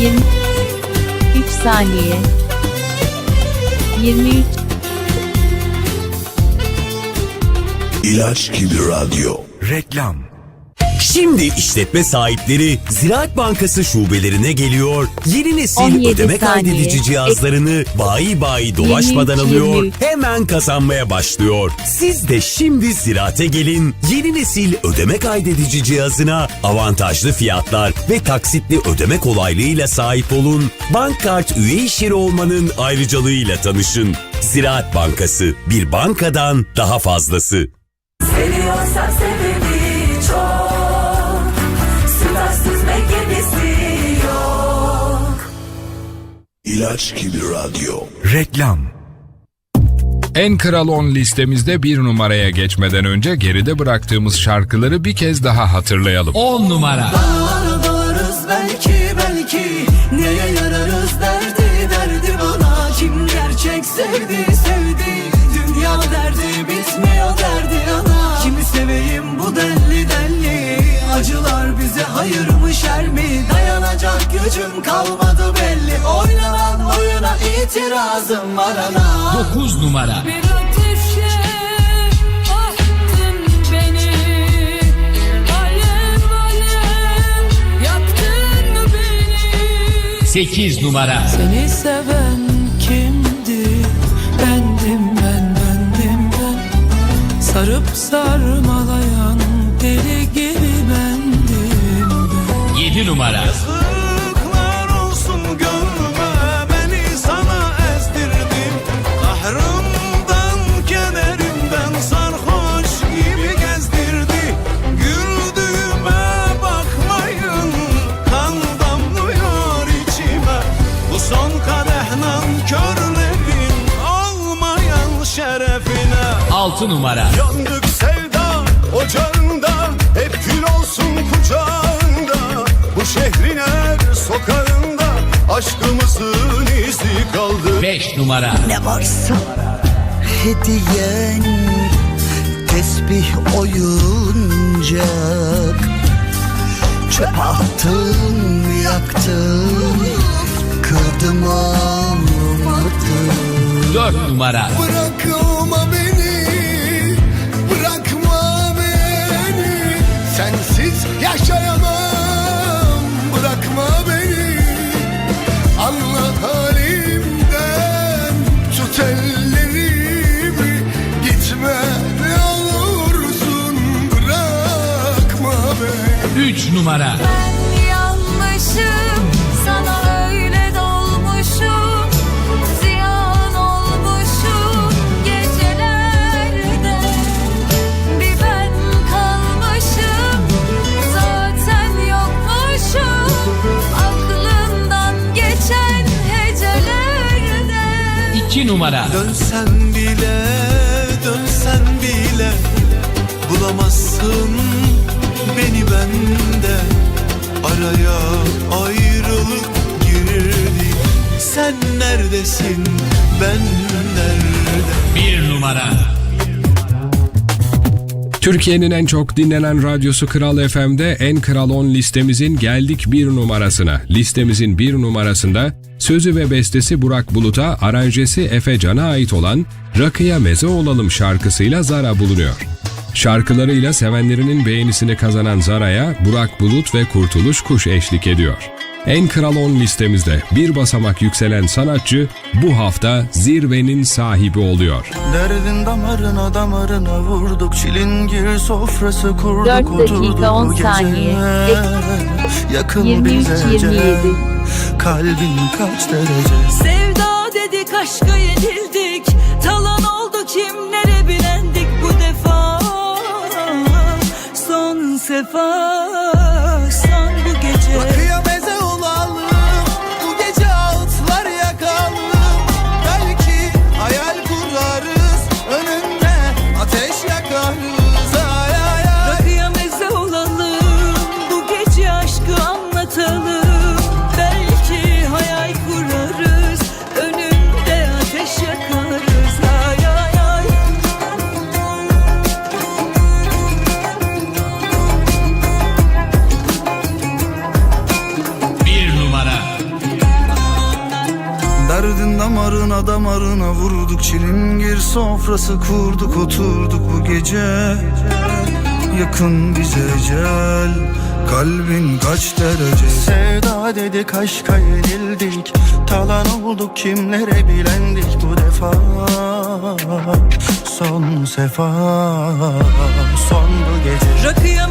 23 saniye 23 İlaç gibi radyo. Reklam. Şimdi işletme sahipleri Ziraat Bankası şubelerine geliyor. Yeni nesil 17 ödeme saniye. kaydedici cihazlarını bayi bayi dolaşmadan 23, alıyor. 23. Hemen kazanmaya başlıyor. Siz de şimdi Ziraat'e gelin. Yeni nesil ödeme kaydedici cihazına avantajlı fiyatlar ve taksitli ödeme kolaylığıyla sahip olun. Bank kart üye iş yeri olmanın ayrıcalığıyla tanışın. Ziraat Bankası bir bankadan daha fazlası. Seviyorsan seveni çok Gemisi yok İlaç gibi radyo. Reklam. En Kral 10 listemizde bir numaraya geçmeden önce geride bıraktığımız şarkıları bir kez daha hatırlayalım. 10 numara. Varız Gücüm kalmadı belli Oynanan oyuna itirazım var ana 9 numara. Bir ateşe attın beni Alev alev yaktın beni 8 numara. Seni seven kimdi? Bendim ben, bendim ben. Sarıp sarmalayan deli gibi bendim ben. 7 numara. Yazıklar 6 numara. Yandık sevda ocağında Hep gül olsun kucağında Bu şehrin her sokağında Aşkımızın izi kaldı 5 numara. ne varsa hediyen tesbih oyuncak çöp attım yaktım kırdım almadım 4 numara. Bırakma numara. Ben yanmışım sana öyle dolmuşum. Ziyan olmuşum gecelerde. Bir ben kalmışım zaten yokmuşum. Aklımdan geçen hecelerde. 2 numara. Dönsen bile, dönsen bile Bulamazsın Araya ayrılık girdi Sen neredesin, ben nerede 1 numara. Türkiye'nin en çok dinlenen radyosu Kral FM'de En Kral 10 listemizin geldik bir numarasına. Listemizin bir numarasında sözü ve bestesi Burak Bulut'a, aranjesi Efe Can'a ait olan Rakıya Meze Olalım şarkısıyla Zara bulunuyor. Şarkılarıyla sevenlerinin beğenisini kazanan Zara'ya Burak Bulut ve Kurtuluş Kuş eşlik ediyor. En Kral 10 listemizde bir basamak yükselen sanatçı bu hafta zirvenin sahibi oluyor. Derdin damarına damarına vurduk Çilingir sofrası kurduk 4 dakika, oturduk 10 bu gece. saniye. Yakın 23 bize 27 Kalbin kaç derece Sevda dedik aşka yenildik Talan oldu kimlere bilendik bu defa Son derdin damarına damarına vurduk. Çilingir sofrası kurduk oturduk bu gece. Yakın bize ecel Kalbin kaç derece? Sevda dedik aşka yenildik. Talan olduk kimlere bilendik bu defa? Son sefa Son bu gece. Rakıya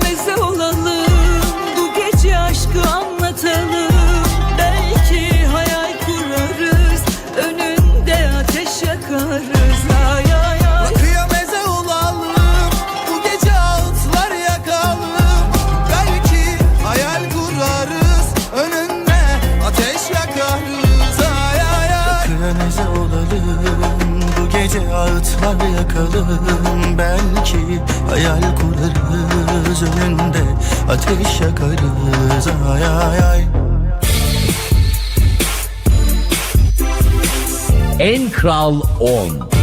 yakalım Belki hayal kurarız Önünde ateş yakarız Ay ay ay En Kral 10.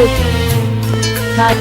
Cut.